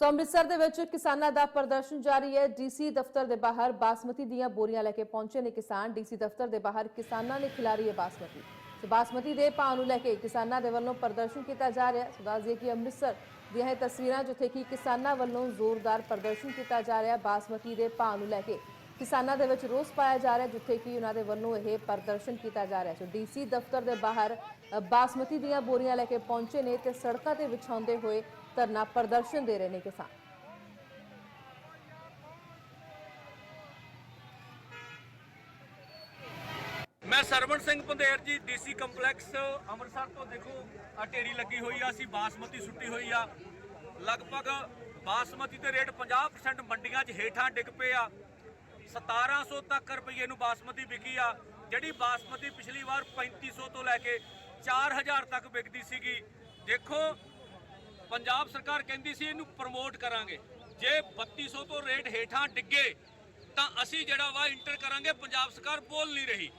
ਸੋ ਅੰਮ੍ਰਿਤਸਰ ਦੇ ਵਿੱਚ ਕਿਸਾਨਾਂ ਦਾ ਪ੍ਰਦਰਸ਼ਨ ਜਾਰੀ ਹੈ। ਡੀਸੀ ਦਫ਼ਤਰ ਦੇ ਬਾਹਰ ਬਾਸਮਤੀ ਦੀਆਂ ਬੋਰੀਆਂ ਲੈ ਕੇ ਪਹੁੰਚੇ ਨੇ ਕਿਸਾਨ। ਡੀਸੀ ਦਫ਼ਤਰ ਦੇ ਬਾਹਰ ਕਿਸਾਨਾਂ ਨੇ ਖਿਲਾਰੀ ਹੈ ਬਾਸਮਤੀ। ਸੋ ਬਾਸਮਤੀ ਦੇ ਭਾਅ ਨੂੰ ਲੈ ਕੇ ਕਿਸਾਨਾਂ ਦੇ ਵੱਲੋਂ ਪ੍ਰਦਰਸ਼ਨ ਕੀਤਾ ਜਾ ਰਿਹਾ ਹੈ। ਸੋ ਦੱਸ ਕਿ ਅੰਮ੍ਰਿਤਸਰ ਦੀਆਂ ਇਹ ਤਸਵੀਰਾਂ, ਜਿੱਥੇ ਕਿ ਕਿਸਾਨਾਂ ਵੱਲੋਂ ਜ਼ੋਰਦਾਰ ਪ੍ਰਦਰਸ਼ਨ ਕੀਤਾ ਜਾ ਰਿਹਾ ਹੈ। ਬਾਸਮਤੀ ਦੇ ਭਾਅ ਨੂੰ ਲੈ ਕੇ ਕਿਸਾਨਾਂ ਦੇ ਵਿੱਚ ਰੋਸ ਪਾਇਆ ਜਾ ਰਿਹਾ ਜਿੱਥੇ ਕਿ ਉਹਨਾਂ ਦੇ ਵੱਲੋਂ ਇਹ ਪ੍ਰਦਰਸ਼ਨ ਕੀਤਾ ਜਾ ਰਿਹਾ ਸੋ ਡੀਸੀ ਦਫ਼ਤਰ ਦੇ ਬਾਹਰ ਬਾਸਮਤੀ ਦੀਆਂ ਬੋਰੀਆਂ ਲੈ ਕੇ ਪਹੁੰਚੇ ਨੇ ਤੇ ਸੜਕਾਂ ਤੇ ਵਿਛਾਉਂਦੇ ਹੋਏ ਧਰਨਾ ਪ੍ਰਦਰਸ਼ਨ ਦੇ ਰਹੇ ਨੇ ਕਿਸਾਨ। ਮੈਂ ਸਰਵਣ ਸਿੰਘ ਪੰਧੇਰ ਜੀ ਡੀਸੀ ਕੰਪਲੈਕਸ, ਅੰਮ੍ਰਿਤਸਰ ਤੋਂ ਦੇਖੋ ਆ ਢੇਰੀ ਲੱਗੀ ਹੋਈ ਆ, ਅਸੀਂ ਬਾਸਮਤੀ ਸੁੱਟੀ ਹੋਈ ਆ। ਲਗਭਗ ਬਾਸਮਤੀ ਦੇ ਰੇਟ 50% ਮੰਡੀਆਂ 'ਚ ਹੇਠਾਂ ਡਿੱਗ ਪਏ ਆ। 1700 ਤੱਕ ਰੁਪਏ ਨੂੰ ਬਾਸਮਤੀ ਵਿਕੀ ਆ, ਜਿਹੜੀ ਬਾਸਮਤੀ ਪਿਛਲੀ ਵਾਰ 3500 ਤੋਂ ਲੈ ਕੇ 4000 ਤੱਕ ਵਿਕਦੀ ਸੀਗੀ। ਦੇਖੋ, ਪੰਜਾਬ ਸਰਕਾਰ ਕਹਿੰਦੀ ਸੀ ਇਹਨੂੰ ਪ੍ਰਮੋਟ ਕਰਾਂਗੇ। ਜੇ 3200 ਤੋਂ ਰੇਟ ਹੇਠਾਂ ਡਿੱਗੇ, ਤਾਂ ਅਸੀਂ ਜਿਹੜਾ ਵਾ ਇੰਟਰ ਕਰਾਂਗੇ, ਪੰਜਾਬ ਸਰਕਾਰ ਬੋਲ ਨਹੀਂ ਰਹੀ।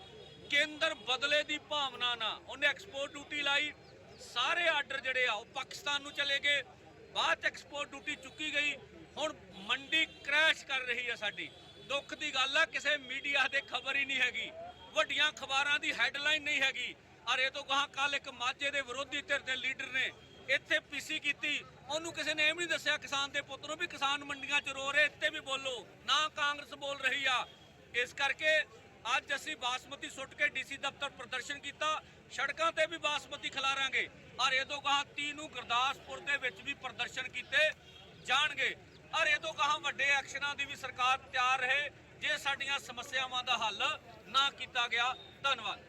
ਕੇਂਦਰ ਬਦਲੇ ਦੀ ਭਾਵਨਾ ਨਾਲ ਉਹਨੇ ਐਕਸਪੋਰਟ ਡਿਊਟੀ ਲਾਈ। ਸਾਰੇ ਆਰਡਰ ਜਿਹੜੇ ਆ, ਉਹ ਪਾਕਿਸਤਾਨ ਨੂੰ ਚਲੇ ਗਏ। ਬਾਅਦ ਚ ਐਕਸਪੋਰਟ ਡਿਊਟੀ ਚੁੱਕੀ ਗਈ। ਹੁਣ ਮੰਡੀ ਕ੍ਰੈਸ਼ ਕਰ ਰਹੀ ਹੈ ਸਾਡੀ। ਦੁੱਖ ਦੀ ਗੱਲ ਆ, ਕਿਸੇ ਮੀਡੀਆ ਦੇ ਖਬਰ ਹੀ ਨਹੀਂ ਹੈਗੀ। ਵੱਡੀਆਂ ਖਬਰਾਂ ਦੀ ਹੈਡਲਾਈਨ ਨਹੀਂ ਹੈਗੀ। ਔਰ ਇਹ ਤੋਂ ਗਾਹਾਂ ਕੱਲ ਇੱਕ ਮਾਝੇ ਦੇ ਵਿਰੋਧੀ ਧਿਰ ਦੇ ਲੀਡਰ ਨੇ ਇੱਥੇ ਪੀਸੀ ਕੀਤੀ। ਉਹਨੂੰ ਕਿਸੇ ਨੇ ਇਹ ਵੀ ਨਹੀਂ ਦੱਸਿਆ ਕਿਸਾਨ ਦੇ ਪੁੱਤ ਨੂੰ ਵੀ ਕਿਸਾਨ ਮੰਡੀਆਂ 'ਚ ਰੋ ਰਹੇ, ਇੱਥੇ ਵੀ ਬੋਲੋ। ਨਾ ਕਾਂਗਰਸ ਬੋਲ ਰਹੀ ਆ। ਇਸ ਕਰਕੇ ਅੱਜ ਅਸੀਂ ਬਾਸਮਤੀ ਸੁੱਟ ਕੇ ਡੀਸੀ ਦਫ਼ਤਰ ਪ੍ਰਦਰਸ਼ਨ ਕੀਤਾ। ਸੜਕਾਂ ਤੇ ਵੀ ਬਾਸਮਤੀ ਖਿਲਾਰਾਂਗੇ। ਔਰ ਇਹ ਤੋਂ ਕਹਾ 30 ਨੂੰ ਗੁਰਦਾਸਪੁਰ ਦੇ ਵਿੱਚ ਵੀ ਪ੍ਰਦਰਸ਼ਨ ਕੀਤੇ ਜਾਣਗੇ। ਔਰ ਇਹ ਤੋਂ ਗਾਹਾਂ ਵੱਡੇ ਐਕਸ਼ਨਾਂ ਦੀ ਵੀ ਸਰਕਾਰ ਤਿਆਰ ਰਹੇ, ਜੇ ਸਾਡੀਆਂ ਸਮੱਸਿਆਵਾਂ ਦਾ ਹੱਲ ਨਾ ਕੀਤਾ ਗਿਆ, ਧੰਨਵਾਦ।